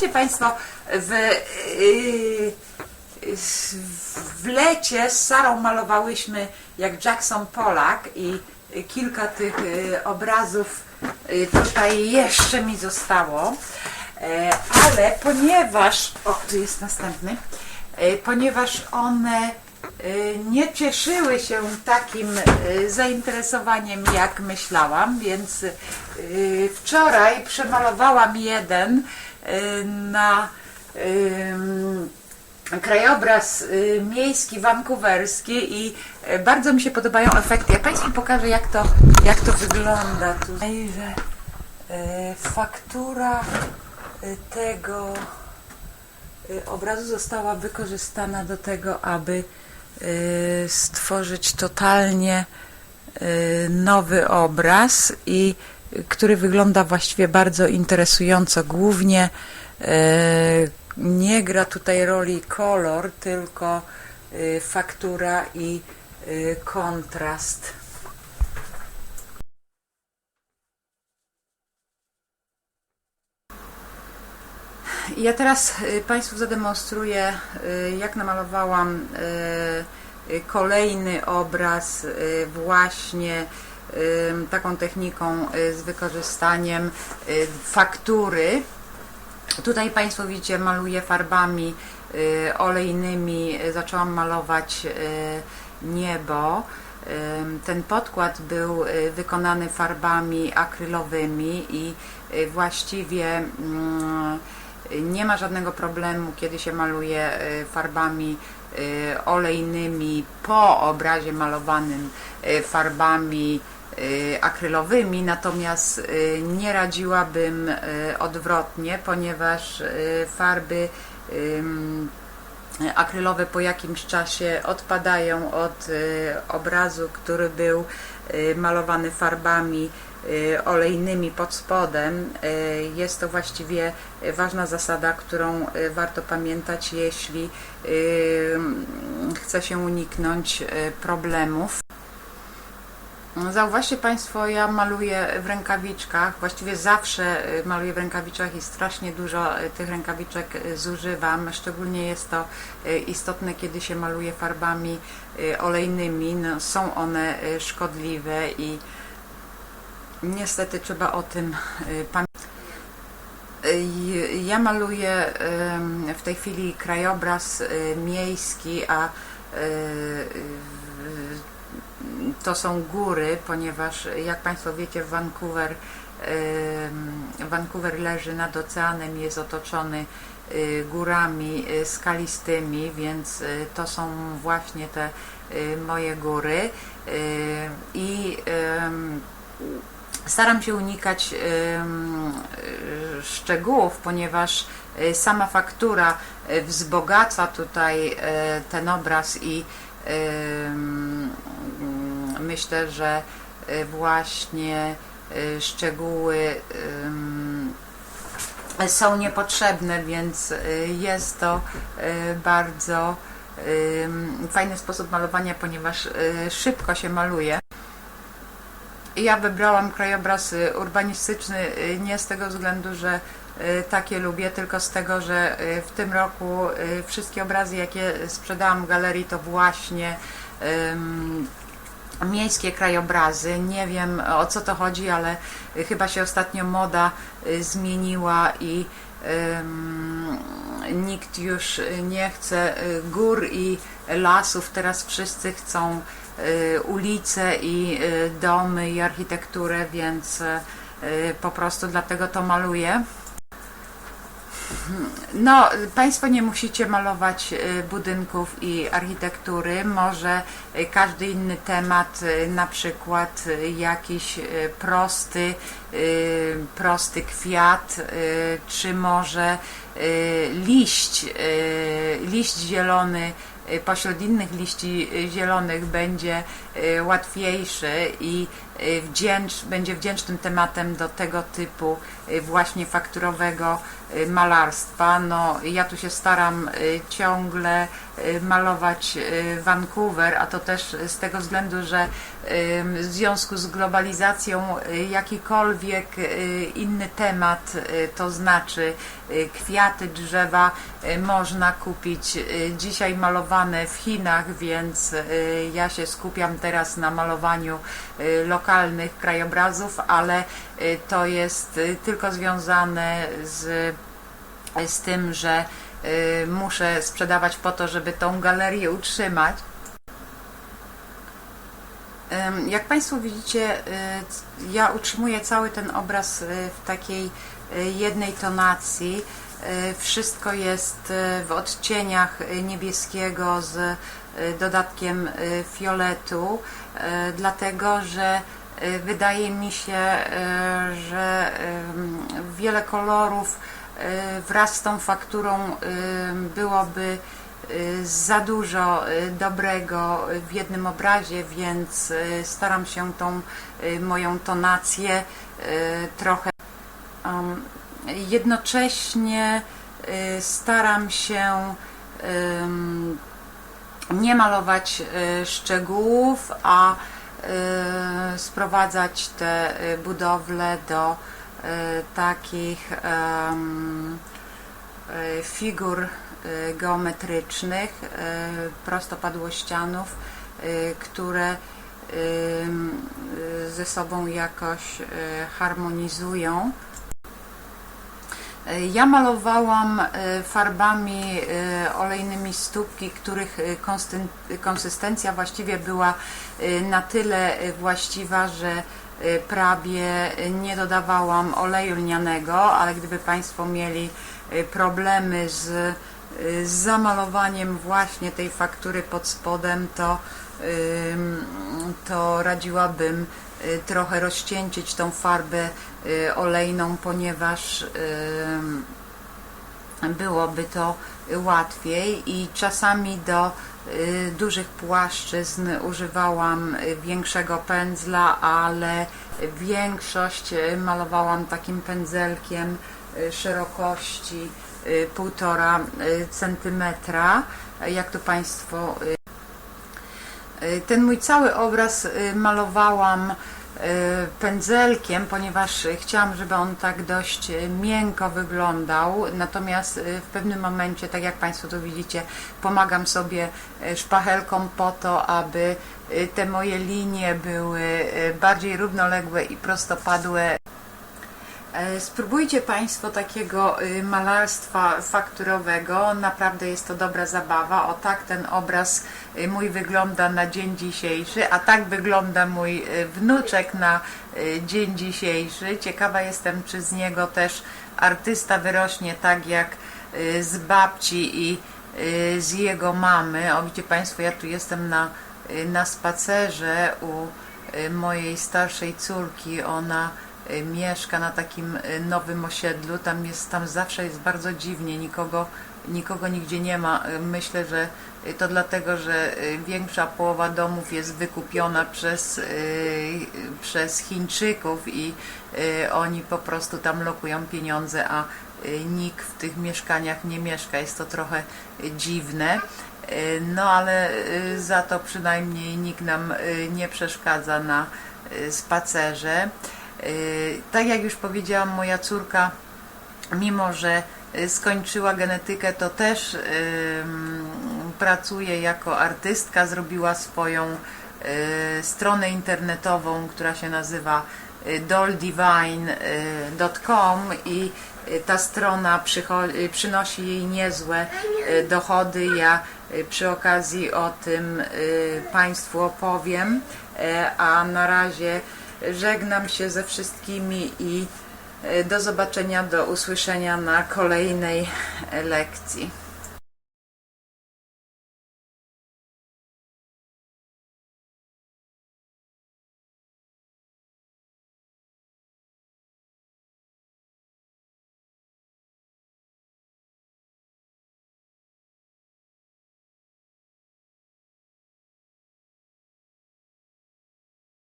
Wiecie Państwo, w, yy, w lecie z Sarą malowałyśmy jak Jackson Pollock i kilka tych yy, obrazów tutaj jeszcze mi zostało, E, ale ponieważ, o tu jest następny, E, ponieważ one y, nie cieszyły się takim y, zainteresowaniem, jak myślałam, więc y, wczoraj przemalowałam jeden y, na krajobraz y, miejski, wankuwerski i y, bardzo mi się podobają efekty. Ja Państwu pokażę, jak to, jak to wygląda. Y, faktura y, tego y, obrazu została wykorzystana do tego, aby y, stworzyć totalnie y, nowy obraz i y, który wygląda właściwie bardzo interesująco. Głównie y, nie gra tutaj roli kolor, tylko y, faktura i y, kontrast. Ja teraz y, Państwu zademonstruję, y, jak namalowałam y, kolejny obraz właśnie taką techniką z wykorzystaniem faktury. Tutaj Państwo widzicie, maluję farbami olejnymi. Zaczęłam malować niebo. Ten podkład był wykonany farbami akrylowymi i właściwie mm, nie ma żadnego problemu, kiedy się maluje y, farbami y, olejnymi po obrazie malowanym y, farbami akrylowymi, natomiast nie radziłabym odwrotnie, ponieważ farby akrylowe po jakimś czasie odpadają od obrazu, który był malowany farbami olejnymi pod spodem. Y, Jest to właściwie ważna zasada, którą y, warto pamiętać, jeśli y, chce się uniknąć y, problemów. Zauważcie Państwo, ja maluję w rękawiczkach, właściwie zawsze y, maluję w rękawiczkach i strasznie dużo y, tych rękawiczek y, zużywam. Szczególnie jest to y, istotne, kiedy się maluje farbami y, olejnymi. No, są one y, szkodliwe i niestety trzeba o tym y, pamiętać. Y, Ja maluję ym, w tej chwili krajobraz y, miejski, a y, y, to są góry, ponieważ jak Państwo wiecie, Vancouver, Vancouver leży nad oceanem, jest otoczony y, górami y, skalistymi, więc y, to są właśnie te y, moje góry Y, i Staram się unikać y, szczegółów, ponieważ y, sama faktura y, wzbogaca tutaj ten obraz i myślę, że właśnie szczegóły są niepotrzebne, więc jest to bardzo fajny sposób malowania, ponieważ szybko się maluje. Ja wybrałam krajobraz y, urbanistyczny y, nie z tego względu, że y, takie lubię, tylko z tego, że w tym roku wszystkie obrazy, jakie sprzedałam w galerii, to właśnie ym, miejskie krajobrazy. Nie wiem o co to chodzi, ale chyba się ostatnio moda zmieniła i ym, nikt już nie chce gór i lasów. Teraz wszyscy chcą ulice i y, domy i architekturę, więc y, po prostu dlatego to maluję. No, Państwo nie musicie malować y, budynków i architektury. Może y, każdy inny temat, y, na przykład y, jakiś y, prosty, y, prosty kwiat, y, czy może y, liść, y, liść zielony pośród innych liści zielonych będzie y, łatwiejszy i wdzięcz, będzie wdzięcznym tematem do tego typu y, właśnie fakturowego y, malarstwa. No, ja tu się staram y, ciągle y, malować y, Vancouver, a to też z tego względu, że y, w związku z globalizacją y, jakikolwiek y, inny temat, y, to znaczy y, kwiaty, drzewa, y, można kupić y, dzisiaj malowane w Chinach, więc y, ja się skupiam teraz na malowaniu y, lokalnych krajobrazów, ale y, to jest y, tylko związane z, z tym, że y, muszę sprzedawać po to, żeby tą galerię utrzymać. Ym, Jak Państwo widzicie, y, ja utrzymuję cały ten obraz y, w takiej y, jednej tonacji. Y, Wszystko jest y, w odcieniach y, niebieskiego z y, dodatkiem y, fioletu, y, dlatego że y, wydaje mi się, y, że ym, wiele kolorów y, wraz z tą fakturą y, byłoby y, za dużo y, dobrego w jednym obrazie, więc y, staram się tą y, moją tonację y, trochę um, jednocześnie y, staram się nie malować y, szczegółów, a y, sprowadzać te y, budowle do y, takich y, figur y, geometrycznych, y, prostopadłościanów, y, które y, ze sobą jakoś y, harmonizują. Y, Ja malowałam y, farbami y, olejnymi stópki, których konsystencja właściwie była na tyle właściwa, że prawie nie dodawałam oleju lnianego, ale gdyby Państwo mieli problemy z, z zamalowaniem właśnie tej faktury pod spodem, to, to radziłabym y, trochę rozcieńczyć tą farbę y, olejną, ponieważ byłoby to łatwiej i czasami do y, dużych płaszczyzn używałam większego pędzla, ale większość malowałam takim pędzelkiem szerokości y, 1,5 y, centymetra, jak to Państwo Ten mój cały obraz y, malowałam y, pędzelkiem, ponieważ y, chciałam, żeby on tak dość y, miękko wyglądał. Natomiast y, w pewnym momencie, tak jak Państwo tu widzicie, pomagam sobie y, szpachelką po to, aby y, te moje linie były y, bardziej równoległe i prostopadłe. E, Spróbujcie Państwo takiego y, malarstwa fakturowego. Naprawdę jest to dobra zabawa. O tak ten obraz y, mój wygląda na dzień dzisiejszy, a tak wygląda mój y, wnuczek na dzień dzisiejszy. Ciekawa jestem, czy z niego też artysta wyrośnie tak jak z babci i z jego mamy. O, widzicie Państwo, ja tu jestem na, na spacerze u mojej starszej córki. Ona mieszka na takim y, nowym osiedlu. Tam jest, tam zawsze jest bardzo dziwnie, nikogo, nikogo nigdzie nie ma. Y, Myślę, że y, to dlatego, że y, większa połowa domów jest wykupiona przez, y, przez Chińczyków i y, oni po prostu tam lokują pieniądze, a y, nikt w tych mieszkaniach nie mieszka. Jest to trochę y, dziwne. Y, No ale y, za to przynajmniej nikt nam y, nie przeszkadza na y, spacerze. Y, Tak jak już powiedziałam, moja córka, mimo że y, skończyła genetykę, to też ym, pracuje jako artystka, zrobiła swoją y, stronę internetową, która się nazywa y, dolldivine.com i y, ta strona y, przynosi jej niezłe y, dochody. Ja y, przy okazji o tym y, Państwu opowiem, a na razie żegnam się ze wszystkimi i y, do zobaczenia, do usłyszenia na kolejnej lekcji.